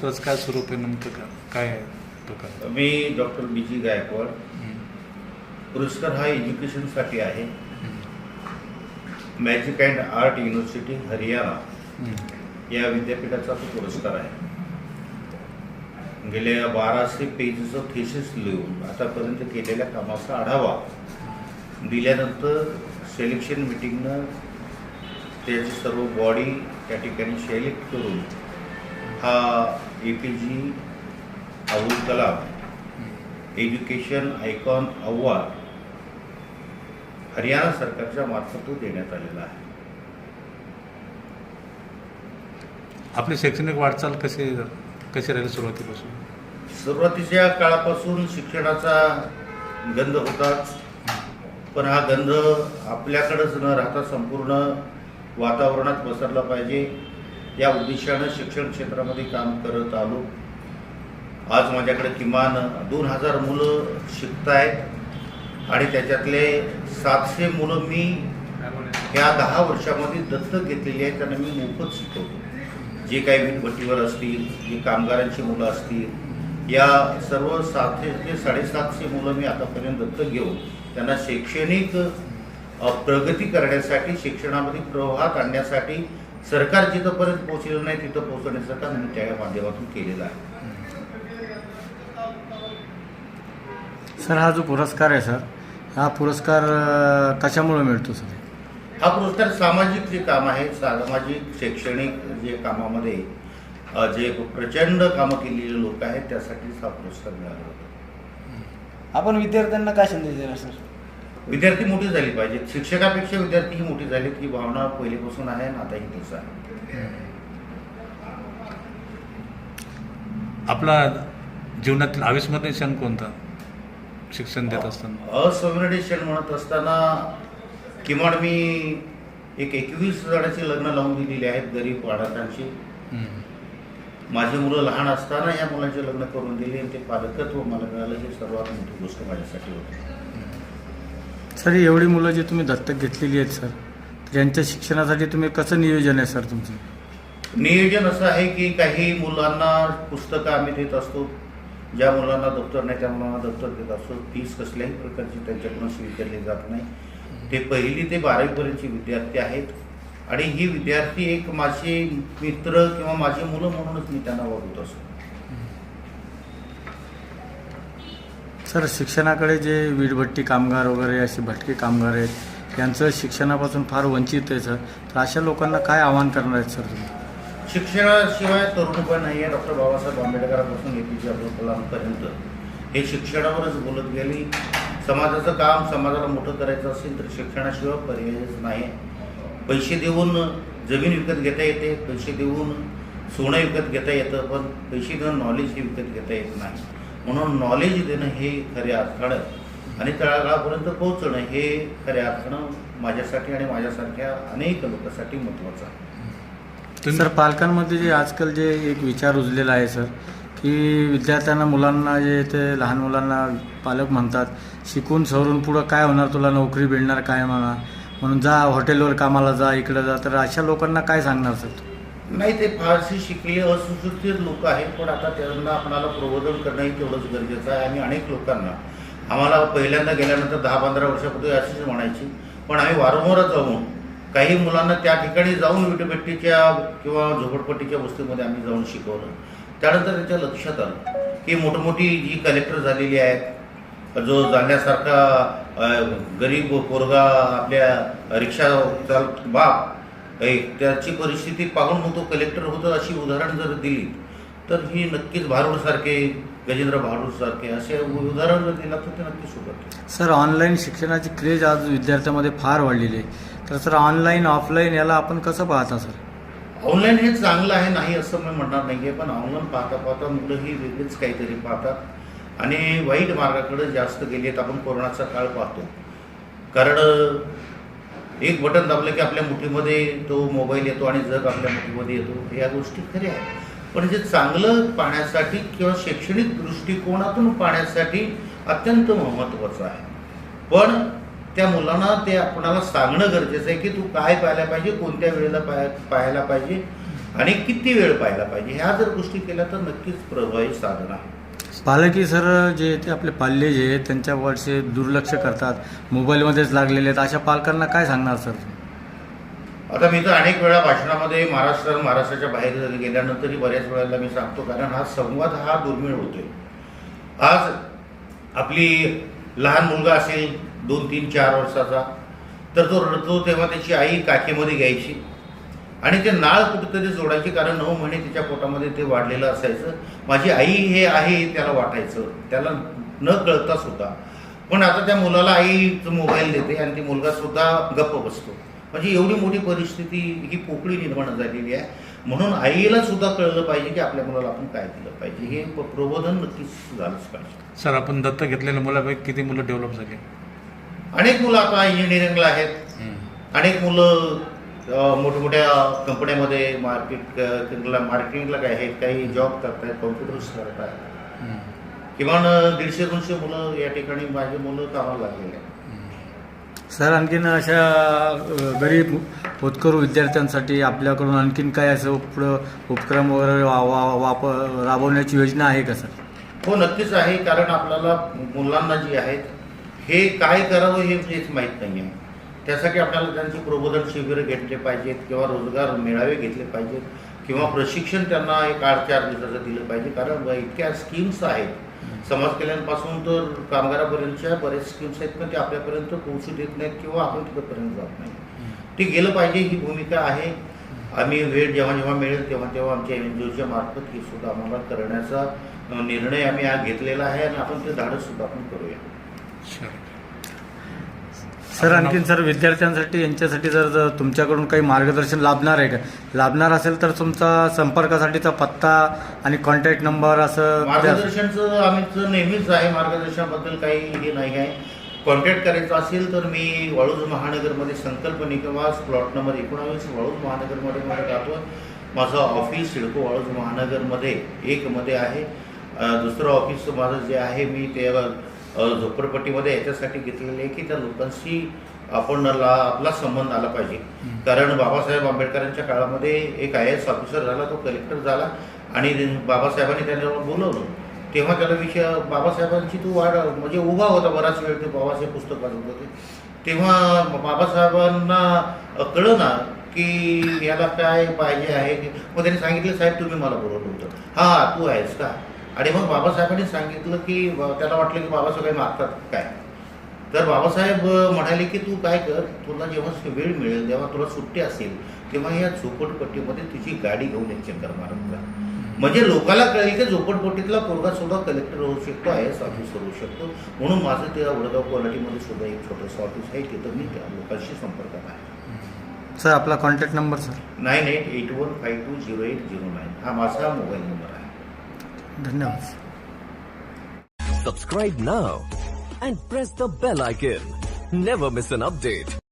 पुरस्काराचं काय स्वरूप आहे नेमकं का काय आहे प्रकार मी डॉक्टर बी जी गायकवाड. पुरस्कार हा एज्युकेशनसाठी आहे. Magic and art university Haryana. या विद्यापीठाचा तो पुरस्कार आहे गेल्या बाराशे पेजचं थेसिस लिहून आतापर्यंत केलेल्या कामाचा आढावा दिल्यानंतर सिलेक्शन मिटिंगनं त्याची सर्व बॉडी त्या ठिकाणी सिलेक्ट करून हा A P J Abul Kalam education icon award Haryana सरकारच्या मार्फत तो देण्यात आलेला आहे. आपली शैक्षणिक वाटचाल कशी कशी राहिली सुरुवातीपासून? सुरुवातीच्या काळापासून शिक्षणाचा गंध होताच पण हा गंध आपल्याकडंच न राहता संपूर्ण वातावरणात पसरला पाहिजे. या उद्देशानं शिक्षण क्षेत्रामध्ये काम करत आलो. आज माझ्याकडे किमान दोन हजार मुलं शिकत आहेत आणि त्याच्यातले सातशे मुलं मी ह्या दहा वर्षामध्ये दत्तक घेतलेली आहे त्यांना मी मोफत शिकवतो. जे काही वीटभट्टीवर असतील जे कामगारांची मुलं असतील या सर्व सातशे ते साडेसातशे मुलं मी आतापर्यंत दत्तक घेऊन त्यांना शैक्षणिक प्रगती करण्यासाठी शिक्षणामध्ये प्रवाहात आणण्यासाठी सरकार जिथंपर्यंत पोहोचलेलं नाही तिथं पोहोचण्याचं काम मी त्या माध्यमातून केलेलं आहे. सर हा जो पुरस्कार आहे सर हा पुरस्कार कशामुळे मिळतो सर? हा पुरस्कार सामाजिक जे काम आहे सामाजिक शैक्षणिक जे कामामध्ये जे प्रचंड कामं केलेले लोक आहेत त्यासाठीच हा पुरस्कार मिळाला होता. आपण विद्यार्थ्यांना काय संदेश देणार सर? विद्यार्थी मोठी झाली पाहिजेत. शिक्षकापेक्षा विद्यार्थी ही मोठी झालीत ही भावना पहिलेपासून आहे आणि आताही तीच आहे. आपला जीवनातील अविस्मरणीय क्षण कोणता? शिक्षण देत असताना. असंवेदनशील म्हणत असताना किमान मी एक एकवीस जणांची लग्न लावून दिलेली आहेत गरीब पालकांची. माझी मुलं लहान असताना या मुलांचे लग्न करून दिले आणि ते पालकत्व मला मिळालं ही सर्वात मोठी गोष्ट माझ्यासाठी होती. सर एवढी मुलं जी तुम्ही दत्तक घेतलेली आहेत सर त्यांच्या शिक्षणासाठी तुम्ही कसं नियोजन आहे सर तुमचं? नियोजन असं आहे की काही मुलांना पुस्तकं आम्ही देत असतो. ज्या मुलांना दप्तर नाही त्या मुलांना दप्तर देत असतो. फीस कसल्याही प्रकारची त्यांच्याकडून स्वीकारली जात नाही. ते पहिली ते बारावीपर्यंतचे विद्यार्थी आहेत. आणि ही विद्यार्थी एक माझे मित्र किंवा माझी मुलं म्हणूनच मी त्यांना वागवत असतो. सर शिक्षणाकडे जे वीटभट्टी कामगार वगैरे असे भटके कामगार आहेत यांचं शिक्षणापासून फार वंचित आहे सर. तर अशा लोकांना काय आव्हान करणार आहेत सर तुम्ही? शिक्षणाशिवाय तरुण पण नाही आहे डॉक्टर बाबासाहेब आंबेडकरांपासून ए पी जे अब्दुल कलामपर्यंत हे शिक्षणावरच बोलत गेली. समाजाचं काम समाजाला मोठं करायचं असेल तर शिक्षणाशिवाय पर्यायच नाही. पैसे देऊन जमीन विकत घेता येते पैसे देऊन सोनं विकत घेता येतं पण पैसे देऊन नॉलेज हे विकत घेता येत नाही. म्हणून नॉलेज देणं हे खऱ्या अर्थानं आणि तळागाळापर्यंत पोहोचणं हे खऱ्या अर्थानं माझ्यासाठी आणि माझ्यासारख्या अनेक लोकांसाठी महत्त्वाचं आहे. सर पालकांमध्ये जे आजकाल जे एक विचार रुजलेला आहे सर की विद्यार्थ्यांना मुलांना जे ते लहान मुलांना पालक म्हणतात शिकून सवरून पुढं काय होणार तुला नोकरी मिळणार काय म्हणा म्हणून जा हॉटेलवर कामाला जा इकडं जा तर अशा लोकांना काय सांगणार सर? नाही ते फारशी शिकले असुशिक्षित लोक आहेत पण आता त्यांना आपणाला प्रबोधन करणंही तेवढंच गरजेचं आहे आणि अनेक लोकांना. आम्हाला पहिल्यांदा गेल्यानंतर दहा पंधरा वर्षापूर्वी अशीच म्हणायची पण आम्ही वारंवार जाऊन काही मुलांना त्या ठिकाणी जाऊन विटभट्टीच्या किंवा झोपडपट्टीच्या वस्तीमध्ये आम्ही जाऊन शिकवलं. त्यानंतर त्याच्या लक्षात आलं की मोठमोठी जी कलेक्टर झालेली आहेत जो जाण्यासारखा गरीब पोरगा आपल्या रिक्षा चाल बाप त्याची परिस्थिती पाहून मग तो कलेक्टर होतो अशी उदाहरण जर दिली तर ही नक्कीच भारूडसारखे गजेंद्र भारूडसारखे असे उदाहरण जर दिलं तर ते नक्कीच सुटत सर ऑनलाईन शिक्षणाची क्रेज आज विद्यार्थ्यामध्ये फार वाढलेली आहे. तर सर ऑनलाईन ऑफलाईन याला आपण कसं पाहता सर? ऑनलाईन हे चांगलं आहे नाही असं मी म्हणणार नाही आहे पण ऑनलाईन पाहता पाहता मुलं ही वेगळीच काहीतरी पाहतात. आणि वाईट मार्गाकडे जास्त गेली आहेत आपण कोरोनाचा काळ पाहतो. कारण एक बटन दाबलं की आपल्या मुठीमध्ये तो मोबाईल येतो आणि जग आपल्या मुठीमध्ये येतो. या गोष्टी खऱ्या आहेत. पण जे चांगलं पाहण्यासाठी किंवा शैक्षणिक दृष्टिकोनातून पाहण्यासाठी अत्यंत महत्त्वाचं आहे. पण त्या मुलांना ते आपणाला सांगणं गरजेचं आहे की तू काय पाहायला पाहिजे कोणत्या वेळेला पाहाय पाहायला पाहिजे आणि किती वेळ पाहायला पाहिजे. ह्या जर गोष्टी केल्या तर नक्कीच प्रभावी साधन आहे. पालकी सर जे ते आपले पाल्य जे आहेत त्यांच्यावरचे दुर्लक्ष करतात. मोबाईलमध्येच लागलेले आहेत. अशा पालकांना काय सांगणार सर आता मी तर अनेक वेळा भाषणामध्ये महाराष्ट्र महाराष्ट्राच्या बाहेर गेल्यानंतरही बऱ्याच वेळेला मी सांगतो कारण हा संवाद हा दुर्मिळ होतोय. आज आपली लहान मुलगा असेल दोन तीन चार वर्षाचा तर तो रडतो तेव्हा त्याची आई काखेमध्ये घ्यायची. आणि ते नाळ कुठेतरी जोडायची कारण नऊ महिने तिच्या पोटामध्ये ते वाढलेलं असायचं. माझी आई हे आहे त्याला वाटायचं. त्याला न कळता सुद्धा. पण आता त्या मुलाला आई मोबाईल देते आणि ती मुलगा सुद्धा गप्प बसतो. म्हणजे एवढी मोठी परिस्थिती ही पोकळी निर्माण झालेली आहे. म्हणून आईला सुद्धा कळलं पाहिजे की आपल्या मुलाला आपण काय केलं पाहिजे. हे प्रबोधन नक्कीच झालंच पाहिजे. सर आपण दत्तक घेतलेल्या मुलापैकी किती मुलं डेव्हलप झाली? अनेक मुलं आता इंजिनिअरिंगला आहेत. अनेक मुलं मोठमोठ्या कंपन्यामध्ये मार्केट मार्केटिंगला काय आहेत काही जॉब करतायत कॉम्प्युटर्स करतायत. किमान दीडशे दोनशे मुलं या ठिकाणी माझी मुलं कामाला लागलेली आहेत. सर आणखीन अशा गरीब होतकरू विद्यार्थ्यांसाठी आपल्याकडून आणखीन काय असं पुढं उपक्रम वगैरे वा वा वाप राबवण्याची योजना आहे का सर? हो नक्कीच आहे. कारण आपल्याला मुलांना जी आहेत हे काय करावं हे हेच माहीत नाही आहे त्यासाठी आपल्याला त्यांची प्रबोधन शिबिरं घेतले पाहिजेत किंवा रोजगार मेळावे घेतले पाहिजेत किंवा प्रशिक्षण त्यांना एक आठ चार दिवसाचं दिलं पाहिजे. कारण इतक्या स्कीम्स आहेत. समाज कल्याणपासून तर कामगारापर्यंतच्या बरेच स्कीम्स आहेत पण ते आपल्यापर्यंत पोहोचू देत नाहीत किंवा आपण तिथपर्यंत जात नाही. ते गेलं पाहिजे ही भूमिका आहे. आम्ही वेळ जेव्हा जेव्हा मिळेल तेव्हा तेव्हा आमच्या एन जी ओच्या मार्फत हे सुद्धा आम्हाला करण्याचा निर्णय आम्ही आज घेतलेला आहे आणि आपण ते धाडस सुद्धा आपण करूया. सर आणखीन सर विद्यार्थ्यांसाठी यांच्यासाठी जर जर तुमच्याकडून काही मार्गदर्शन लाभणार आहे का लाभणार असेल तर तुमचा संपर्कासाठीचा पत्ता आणि कॉन्टॅक्ट नंबर असं. मार्गदर्शनचं आम्हीच नेहमीच आहे मार्गदर्शनाबद्दल काही हे नाही आहे कॉन्टॅक्ट करायचं असेल तर मी वाळूज महानगरमध्ये संकल्प निकवास प्लॉट नंबर एकोणावीस वाळूज महानगरमध्ये मला राहतो माझं ऑफिस सिडको वाळूज महानगरमध्ये एकमध्ये आहे दुसरं ऑफिस माझं जे आहे मी ते झोपडपट्टीमध्ये याच्यासाठी घेतलेले आहे की त्या लोकांशी आपण ला आपला संबंध आला पाहिजे. कारण बाबासाहेब आंबेडकरांच्या काळामध्ये एक आय एस ऑफिसर झाला तो कलेक्टर झाला आणि बाबासाहेबांनी त्यांना बोलवलं. तेव्हा त्याला विषय बाबासाहेबांची तो वाढ म्हणजे उभा होता बराच वेळ ते बाबासाहेब पुस्तक वाचत होते. तेव्हा बाबासाहेबांना कळलं ना की याला काय पाहिजे आहे मग त्यांनी सांगितलं साहेब तुम्ही मला बोलवलं होतं. हा तू आहेस का? आणि मग बाबासाहेबांनी सांगितलं की त्याला वाटलं की बाबासाहेब काही मागतात काय? तर बाबासाहेब म्हणाले की तू काय कर? तुला जेव्हा वेळ मिळेल जेव्हा तुला सुट्टी असेल तेव्हा या झोपडपट्टीमध्ये तुझी गाडी घेऊन एक चक्कर मारत जा. म्हणजे लोकांना कळेल की झोपडपट्टीतला पोरगा सुद्धा कलेक्टर होऊ शकतो आय एस ऑफिसर होऊ शकतो. म्हणून माझं त्या वडगाव क्वालिटीमध्ये सुद्धा एक छोटंसं ऑफिस आहे तिथं मी त्या लोकांशी संपर्कात आहे सर आपला contact number sir? Nine eight eight one five two zero eight zero nine. हा माझा मोबाईल नंबर आहे. धन्यवाद Subscribe now and press the bell icon. Never miss an update.